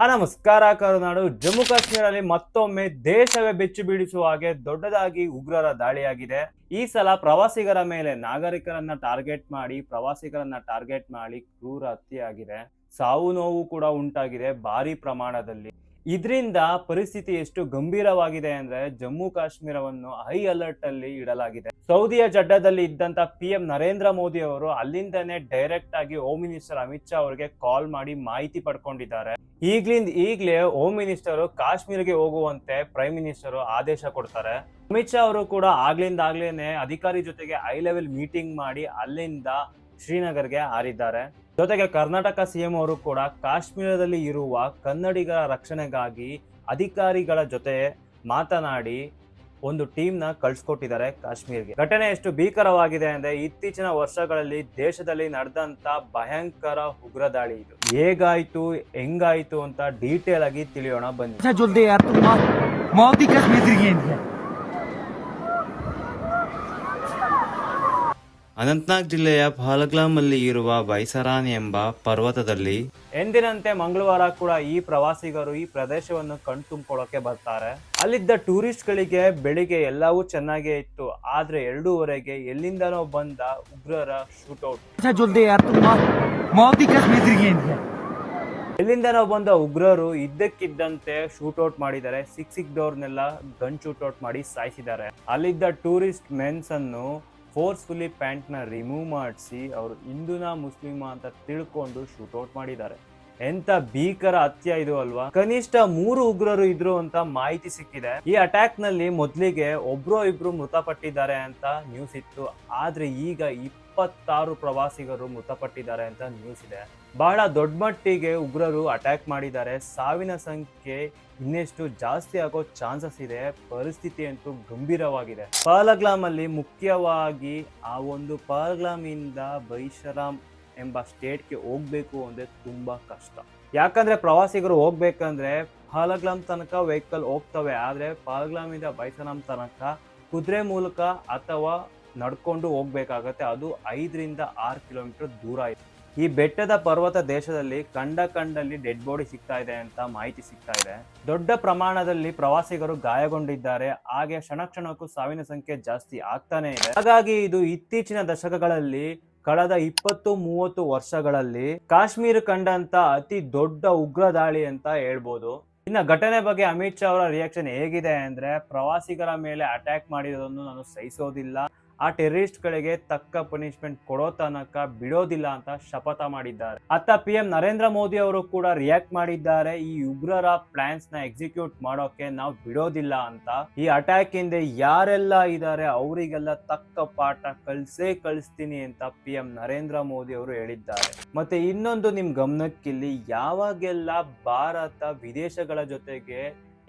ಆ, ನಮಸ್ಕಾರ, ಕರುನಾಡು. ಜಮ್ಮು ಕಾಶ್ಮೀರಲ್ಲಿ ಮತ್ತೊಮ್ಮೆ ದೇಶವೇ ಬೆಚ್ಚಿ ಬೀಳಿಸುವ ಹಾಗೆ ದೊಡ್ಡದಾಗಿ ಉಗ್ರರ ದಾಳಿಯಾಗಿದೆ. ಈ ಸಲ ಪ್ರವಾಸಿಗರ ಮೇಲೆ ನಾಗರಿಕರನ್ನ ಟಾರ್ಗೆಟ್ ಮಾಡಿ, ಪ್ರವಾಸಿಗರನ್ನ ಟಾರ್ಗೆಟ್ ಮಾಡಿ ಕ್ರೂರ ಹತ್ಯೆಯಾಗಿದೆ. ಸಾವು ನೋವು ಕೂಡ ಉಂಟಾಗಿದೆ ಭಾರಿ ಪ್ರಮಾಣದಲ್ಲಿ. ಇದರಿಂದ ಪರಿಸ್ಥಿತಿ ಎಷ್ಟು ಗಂಭೀರವಾಗಿದೆ ಅಂದ್ರೆ ಜಮ್ಮು ಕಾಶ್ಮೀರವನ್ನು ಹೈ ಅಲರ್ಟ್ ಅಲ್ಲಿ ಇಡಲಾಗಿದೆ. ಸೌದಿಯ ಜಡ್ಡದಲ್ಲಿ ಇದ್ದಂತ ಪಿ ಎಂ ನರೇಂದ್ರ ಮೋದಿ ಅವರು ಅಲ್ಲಿಂದನೇ ಡೈರೆಕ್ಟ್ ಆಗಿ ಹೋಮ್ ಮಿನಿಸ್ಟರ್ ಅಮಿತ್ ಶಾ ಅವರಿಗೆ ಕಾಲ್ ಮಾಡಿ ಮಾಹಿತಿ ಪಡ್ಕೊಂಡಿದ್ದಾರೆ. ಈಗ್ಲಿಂದ ಈಗ್ಲೇ ಹೋಮ್ ಮಿನಿಸ್ಟರ್ ಕಾಶ್ಮೀರ್ಗೆ ಹೋಗುವಂತೆ ಪ್ರೈಮ್ ಮಿನಿಸ್ಟರ್ ಆದೇಶ ಕೊಡ್ತಾರೆ. ಅಮಿತ್ ಶಾ ಅವರು ಕೂಡ ಆಗ್ಲಿಂದ ಆಗ್ಲೇನೆ ಅಧಿಕಾರಿ ಜೊತೆಗೆ ಹೈ ಲೆವೆಲ್ ಮೀಟಿಂಗ್ ಮಾಡಿ ಅಲ್ಲಿಂದ ಶ್ರೀನಗರ್ಗೆ ಹಾರಿದ್ದಾರೆ. ಜೊತೆಗೆ ಕರ್ನಾಟಕ ಸಿಎಂ ಅವರು ಕೂಡ ಕಾಶ್ಮೀರದಲ್ಲಿ ಇರುವ ಕನ್ನಡಿಗರ ರಕ್ಷಣೆಗಾಗಿ ಅಧಿಕಾರಿಗಳ ಜೊತೆ ಮಾತನಾಡಿ ಒಂದು ಟೀಮ್ನ ಕಳ್ಸಿಕೊಟ್ಟಿದ್ದಾರೆ ಕಾಶ್ಮೀರ್ಗೆ. ಘಟನೆ ಎಷ್ಟು ಭೀಕರವಾಗಿದೆ ಅಂದ್ರೆ ಇತ್ತೀಚಿನ ವರ್ಷಗಳಲ್ಲಿ ದೇಶದಲ್ಲಿ ನಡೆದಂತ ಭಯಂಕರ ಉಗ್ರ ದಾಳಿ ಇದು. ಹೇಗಾಯ್ತು, ಹೆಂಗಾಯ್ತು ಅಂತ ಡೀಟೇಲ್ ಆಗಿ ತಿಳಿಯೋಣ ಬನ್ನಿ. ಜಲ್ದಿ ಅನಂತನಾಗ್ ಜಿಲ್ಲೆಯ ಫಾಲ್ಗ್ಲಾಮಲ್ಲಿ ಇರುವ ಬೈಸರಾನ್ ಎಂಬ ಪರ್ವತದಲ್ಲಿ ಎಂದಿನಂತೆ ಮಂಗಳವಾರ ಕೂಡ ಈ ಪ್ರವಾಸಿಗರು ಈ ಪ್ರದೇಶವನ್ನು ಕಣ್ತುಂಬ್ಕೊಳ್ಳೋಕೆ ಬರ್ತಾರೆ. ಅಲ್ಲಿದ್ದ ಟೂರಿಸ್ಟ್ ಗಳಿಗೆ ಬೆಳಿಗ್ಗೆ ಎಲ್ಲವೂ ಚೆನ್ನಾಗೇ ಇತ್ತು. ಆದ್ರೆ ಎರಡೂವರೆಗೆ ಎಲ್ಲಿಂದನೋ ಬಂದ ಉಗ್ರರ ಶೂಟೌಟ್. ಎಲ್ಲಿಂದನೋ ಬಂದ ಉಗ್ರರು ಇದ್ದಕ್ಕಿದ್ದಂತೆ ಶೂಟೌಟ್ ಮಾಡಿದ್ದಾರೆ. ಸಿಕ್ ಸಿಕ್ದವ್ರನ್ನೆಲ್ಲ ಗನ್ ಶೂಟೌಟ್ ಮಾಡಿ ಸಾಯಿಸಿದ್ದಾರೆ. ಅಲ್ಲಿದ್ದ ಟೂರಿಸ್ಟ್ ಮೆನ್ಸ್ ಅನ್ನು ಫೋರ್ಸ್ಫುಲಿ ಪ್ಯಾಂಟ್ನ ರಿಮೂವ್ ಮಾಡಿಸಿ ಅವರು ಹಿಂದೂನ ಮುಸ್ಲಿಮ ಅಂತ ತಿಳ್ಕೊಂಡು ಶೂಟೌಟ್ ಮಾಡಿದ್ದಾರೆ. ಎಂತ ಭೀಕರ ಹತ್ಯೆ ಇದು ಅಲ್ವಾ? ಕನಿಷ್ಠ ಮೂರು ಉಗ್ರರು ಇದ್ರು ಅಂತ ಮಾಹಿತಿ ಸಿಕ್ಕಿದೆ. ಈ ಅಟ್ಯಾಕ್ನಲ್ಲಿ ಮೊದಲಿಗೆ ಒಬ್ರು ಇಬ್ರು ಮೃತಪಟ್ಟಿದ್ದಾರೆ ಅಂತ ನ್ಯೂಸ್ ಇತ್ತು. ಆದ್ರೆ ಈಗ ಇಪ್ಪತ್ತಾರು ಪ್ರವಾಸಿಗರು ಮೃತಪಟ್ಟಿದ್ದಾರೆ ಅಂತ ನ್ಯೂಸ್ ಇದೆ. ಬಹಳ ದೊಡ್ಡ ಮಟ್ಟಿಗೆ ಉಗ್ರರು ಅಟ್ಯಾಕ್ ಮಾಡಿದ್ದಾರೆ. ಸಾವಿನ ಸಂಖ್ಯೆ ಇನ್ನೆಷ್ಟು ಜಾಸ್ತಿ ಆಗೋ ಚಾನ್ಸಸ್ ಇದೆ. ಪರಿಸ್ಥಿತಿ ಅಂತೂ ಗಂಭೀರವಾಗಿದೆ. ಪಾಲಗ್ಲಾಮ್ ಅಲ್ಲಿ ಮುಖ್ಯವಾಗಿ ಆ ಒಂದು ಪಾಲಗ್ಲಾಮ್ ಇಂದ ಬೈಶರಾಮ್ ಎಂಬ ಸ್ಟೇಟ್ಗೆ ಹೋಗ್ಬೇಕು ಅಂದ್ರೆ ತುಂಬಾ ಕಷ್ಟ. ಯಾಕಂದ್ರೆ ಪ್ರವಾಸಿಗರು ಹೋಗ್ಬೇಕಂದ್ರೆ ಪಾಲಗ್ಲಾಮ್ ತನಕ ವೆಹಿಕಲ್ ಹೋಗ್ತವೆ. ಆದ್ರೆ ಪಾಲಗ್ಲಾಮಿಂದ ಇಂದ ಬೈಸರಾಮ್ ತನಕ ಕುದುರೆ ಮೂಲಕ ಅಥವಾ ನಡ್ಕೊಂಡು ಹೋಗ್ಬೇಕಾಗತ್ತೆ. ಅದು ಐದರಿಂದ ಆರು ಕಿಲೋಮೀಟರ್ ದೂರ ಇದೆ. ಈ ಬೆಟ್ಟದ ಪರ್ವತ ದೇಶದಲ್ಲಿ ಕಂಡ ಕಂಡಲ್ಲಿ ಡೆಡ್ ಬಾಡಿ ಸಿಗ್ತಾ ಇದೆ ಅಂತ ಮಾಹಿತಿ ಸಿಗ್ತಾ ಇದೆ. ದೊಡ್ಡ ಪ್ರಮಾಣದಲ್ಲಿ ಪ್ರವಾಸಿಗರು ಗಾಯಗೊಂಡಿದ್ದಾರೆ. ಹಾಗೆ ಕ್ಷಣ ಕ್ಷಣಕ್ಕೂ ಸಾವಿನ ಸಂಖ್ಯೆ ಜಾಸ್ತಿ ಆಗ್ತಾನೆ ಇದೆ. ಹಾಗಾಗಿ ಇದು ಇತ್ತೀಚಿನ ದಶಕಗಳಲ್ಲಿ ಕಳೆದ ಇಪ್ಪತ್ತು ಮೂವತ್ತು ವರ್ಷಗಳಲ್ಲಿ ಕಾಶ್ಮೀರ ಕಂಡಂತ ಅತಿ ದೊಡ್ಡ ಉಗ್ರ ದಾಳಿ ಅಂತ ಹೇಳ್ಬೋದು. ಇನ್ನ ಘಟನೆ ಬಗ್ಗೆ ಅಮಿತ್ ಶಾ ಅವರ ರಿಯಾಕ್ಷನ್ ಹೇಗಿದೆ ಅಂದ್ರೆ ಪ್ರವಾಸಿಗರ ಮೇಲೆ ಅಟ್ಯಾಕ್ ಮಾಡಿರೋದನ್ನು ನಾನು ಸಹಿಸೋದಿಲ್ಲ. ಆ ಟೆರರಿಸ್ಟ್ ಗಳಿಗೆ ತಕ್ಕ ಪನಿಷ್ಮೆಂಟ್ ಕೊಡೋ ತನಕ ಬಿಡೋದಿಲ್ಲ ಅಂತ ಶಪಥ ಮಾಡಿದ್ದಾರೆ. ಅತ್ತ ಪಿ ಎಂ ನರೇಂದ್ರ ಮೋದಿ ಅವರು ಕೂಡ ರಿಯಾಕ್ಟ್ ಮಾಡಿದ್ದಾರೆ. ಈ ಉಗ್ರರ ಪ್ಲಾನ್ಸ್ನ ಎಕ್ಸಿಕ್ಯೂಟ್ ಮಾಡೋಕೆ ನಾವು ಬಿಡೋದಿಲ್ಲ ಅಂತ. ಈ ಅಟ್ಯಾಕ್ ಹಿಂದೆ ಯಾರೆಲ್ಲ ಇದ್ದಾರೆ ಅವರಿಗೆಲ್ಲ ತಕ್ಕ ಪಾಠ ಕಳ್ಸೇ ಕಳಿಸ್ತೀನಿ ಅಂತ ಪಿ ಎಂ ನರೇಂದ್ರ ಮೋದಿ ಅವರು ಹೇಳಿದ್ದಾರೆ. ಮತ್ತೆ ಇನ್ನೊಂದು ನಿಮ್ ಗಮನಕ್ಕಿಲ್ಲಿ ಯಾವಾಗೆಲ್ಲ ಭಾರತ ವಿದೇಶಗಳ ಜೊತೆಗೆ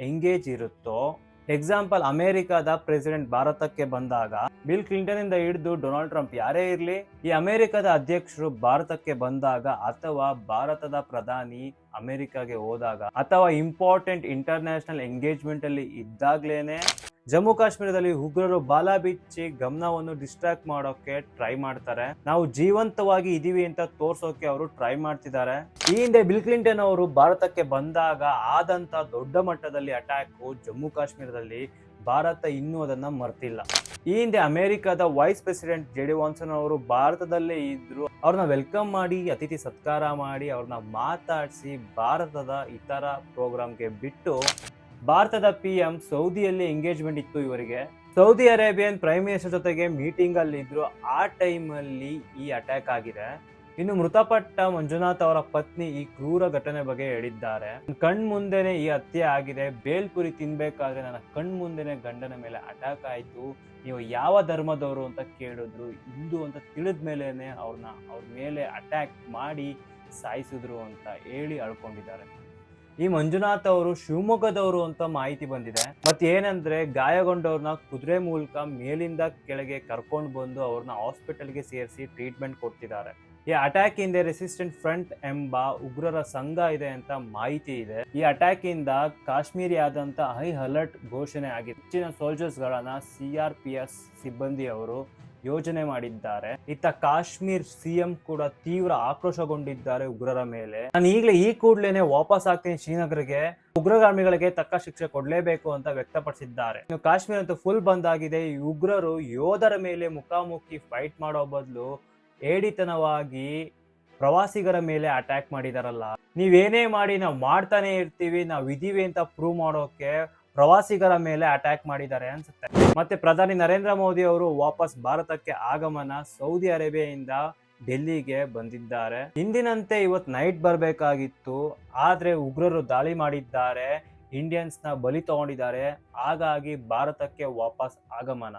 ಎಂಗೇಜ್ ಇರುತ್ತೋ ಎಕ್ಸಾಂಪಲ್ ಅಮೆರಿಕದ ಪ್ರೆಸಿಡೆಂಟ್ ಭಾರತಕ್ಕೆ ಬಂದಾಗ ಬಿಲ್ ಕ್ಲಿಂಟನ್ ಇಂದ ಹಿಡಿದು ಡೊನಾಲ್ಡ್ ಟ್ರಂಪ್ ಯಾರೇ ಇರಲಿ, ಈ ಅಮೆರಿಕದ ಅಧ್ಯಕ್ಷರು ಭಾರತಕ್ಕೆ ಬಂದಾಗ ಅಥವಾ ಭಾರತದ ಪ್ರಧಾನಿ ಅಮೆರಿಕಾಗೆ ಹೋದಾಗ ಅಥವಾ ಇಂಪಾರ್ಟೆಂಟ್ ಇಂಟರ್ನ್ಯಾಷನಲ್ ಎಂಗೇಜ್ಮೆಂಟ್ ಅಲ್ಲಿ ಇದ್ದಾಗ್ಲೇನೆ ಜಮ್ಮು ಕಾಶ್ಮೀರದಲ್ಲಿ ಉಗ್ರರು ಬಾಲ ಬಿಚ್ಚಿ ಗಮನವನ್ನು ಡಿಸ್ಟ್ರಾಕ್ಟ್ ಮಾಡೋಕೆ ಟ್ರೈ ಮಾಡ್ತಾರೆ. ನಾವು ಜೀವಂತವಾಗಿ ಇದೀವಿ ಅಂತ ತೋರ್ಸೋಕೆ ಅವರು ಟ್ರೈ ಮಾಡ್ತಿದ್ದಾರೆ. ಈ ಹಿಂದೆ ಬಿಲ್ ಕ್ಲಿಂಟನ್ ಅವರು ಭಾರತಕ್ಕೆ ಬಂದಾಗ ಆದಂತ ದೊಡ್ಡ ಮಟ್ಟದಲ್ಲಿ ಅಟ್ಯಾಕ್ ಜಮ್ಮು ಕಾಶ್ಮೀರದಲ್ಲಿ ಭಾರತ ಇನ್ನೂ ಅದನ್ನ ಮರ್ತಿಲ್ಲ. ಈ ಹಿಂದೆ ಅಮೆರಿಕದ ವೈಸ್ ಪ್ರೆಸಿಡೆಂಟ್ ಜೆ ಡಿ ವಾನ್ಸನ್ ಅವರು ಭಾರತದಲ್ಲೇ ಇದ್ರು. ಅವ್ರನ್ನ ವೆಲ್ಕಮ್ ಮಾಡಿ, ಅತಿಥಿ ಸತ್ಕಾರ ಮಾಡಿ, ಅವ್ರನ್ನ ಮಾತಾಡಿಸಿ ಭಾರತದ ಇತರ ಪ್ರೋಗ್ರಾಮ್ಗೆ ಬಿಟ್ಟು ಭಾರತದ ಪಿ ಎಂ ಸೌದಿಯಲ್ಲಿ ಎಂಗೇಜ್ಮೆಂಟ್ ಇತ್ತು ಇವರಿಗೆ. ಸೌದಿ ಅರೇಬಿಯನ್ ಪ್ರೈಮ್ ಮಿನಿಸ್ಟರ್ ಜೊತೆಗೆ ಮೀಟಿಂಗ್ ಅಲ್ಲಿ ಇದ್ರು. ಆ ಟೈಮ್ ಅಲ್ಲಿ ಈ ಅಟ್ಯಾಕ್ ಆಗಿದೆ. ಇನ್ನು ಮೃತಪಟ್ಟ ಮಂಜುನಾಥ್ ಅವರ ಪತ್ನಿ ಈ ಕ್ರೂರ ಘಟನೆ ಬಗ್ಗೆ ಹೇಳಿದ್ದಾರೆ. ಕಣ್ ಮುಂದೆನೆ ಈ ಹತ್ಯೆ ಆಗಿದೆ. ಬೇಲ್ಪುರಿ ತಿನ್ಬೇಕಾದ್ರೆ ನನ್ನ ಕಣ್ ಮುಂದೆನೆ ಗಂಡನ ಮೇಲೆ ಅಟ್ಯಾಕ್ ಆಯ್ತು. ನೀವು ಯಾವ ಧರ್ಮದವರು ಅಂತ ಕೇಳಿದ್ರು. ಹಿಂದೂ ಅಂತ ತಿಳಿದ ಮೇಲೇನೆ ಅವ್ರನ್ನ ಅವ್ರ ಮೇಲೆ ಅಟ್ಯಾಕ್ ಮಾಡಿ ಸಾಯಿಸಿದ್ರು ಅಂತ ಹೇಳಿ ಅಳ್ಕೊಂಡಿದ್ದಾರೆ. ಈ ಮಂಜುನಾಥ್ ಅವರು ಶಿವಮೊಗ್ಗದವರು ಅಂತ ಮಾಹಿತಿ ಬಂದಿದೆ. ಮತ್ತೆ ಏನಂದ್ರೆ ಗಾಯಗೊಂಡವ್ರನ್ನ ಕುದುರೆ ಮೂಲಕ ಮೇಲಿಂದ ಕೆಳಗೆ ಕರ್ಕೊಂಡು ಬಂದು ಅವ್ರನ್ನ ಹಾಸ್ಪಿಟಲ್ಗೆ ಸೇರಿಸಿ ಟ್ರೀಟ್ಮೆಂಟ್ ಕೊಡ್ತಿದ್ದಾರೆ. ಈ ಅಟ್ಯಾಕ್ ಇಂದ ರೆಸಿಸ್ಟೆಂಟ್ ಫ್ರಂಟ್ ಎಂಬ ಉಗ್ರರ ಸಂಘ ಇದೆ ಅಂತ ಮಾಹಿತಿ ಇದೆ. ಈ ಅಟ್ಯಾಕ್ ಇಂದ ಕಾಶ್ಮೀರಿ ಆದಂತ ಹೈ ಅಲರ್ಟ್ ಘೋಷಣೆ ಆಗಿದೆ. ಹೆಚ್ಚಿನ ಸೋಲ್ಜರ್ಸ್ ಗಳನ್ನ ಸಿಬ್ಬಂದಿ ಆರ್ ಯೋಜನೆ ಮಾಡಿದ್ದಾರೆ. ಇತ್ತ ಕಾಶ್ಮೀರ್ ಸಿಎಂ ಕೂಡ ತೀವ್ರ ಆಕ್ರೋಶಗೊಂಡಿದ್ದಾರೆ ಉಗ್ರರ ಮೇಲೆ. ನಾನು ಈಗಲೇ ಈ ಕೂಡ್ಲೇನೆ ವಾಪಸ್ ಆಗ್ತೀನಿ ಶ್ರೀನಗರ್ಗೆ. ಉಗ್ರಗಾಮಿಗಳಿಗೆ ತಕ್ಕ ಶಿಕ್ಷೆ ಕೊಡ್ಲೇಬೇಕು ಅಂತ ವ್ಯಕ್ತಪಡಿಸಿದ್ದಾರೆ. ಇನ್ನು ಕಾಶ್ಮೀರ ಅಂತೂ ಫುಲ್ ಬಂದ್ ಆಗಿದೆ. ಈ ಉಗ್ರರು ಯೋಧರ ಮೇಲೆ ಮುಖಾಮುಖಿ ಫೈಟ್ ಮಾಡೋ ಬದಲು ಏಡಿತನವಾಗಿ ಪ್ರವಾಸಿಗರ ಮೇಲೆ ಅಟ್ಯಾಕ್ ಮಾಡಿದಾರಲ್ಲ. ನೀವೇನೇ ಮಾಡಿ ನಾವು ಮಾಡ್ತಾನೆ ಇರ್ತೀವಿ, ನಾವು ಇದೀವಿ ಅಂತ ಪ್ರೂವ್ ಮಾಡೋಕೆ ಪ್ರವಾಸಿಗರ ಮೇಲೆ ಅಟ್ಯಾಕ್ ಮಾಡಿದ್ದಾರೆ ಅನ್ಸುತ್ತೆ. ಮತ್ತೆ ಪ್ರಧಾನಿ ನರೇಂದ್ರ ಮೋದಿ ಅವರು ವಾಪಸ್ ಭಾರತಕ್ಕೆ ಆಗಮನ ಸೌದಿ ಅರೇಬಿಯಾದಿಂದ ಡೆಲ್ಲಿಗೆ ಬಂದಿದ್ದಾರೆ. ಹಿಂದಿನಂತೆ ಇವತ್ತು ನೈಟ್ ಬರಬೇಕಾಗಿತ್ತು, ಆದ್ರೆ ಉಗ್ರರು ದಾಳಿ ಮಾಡಿದ್ದಾರೆ ಇಂಡಿಯನ್ಸ್ನ ಬಲಿ ತಗೊಂಡಿದ್ದಾರೆ, ಹಾಗಾಗಿ ಭಾರತಕ್ಕೆ ವಾಪಸ್ ಆಗಮನ.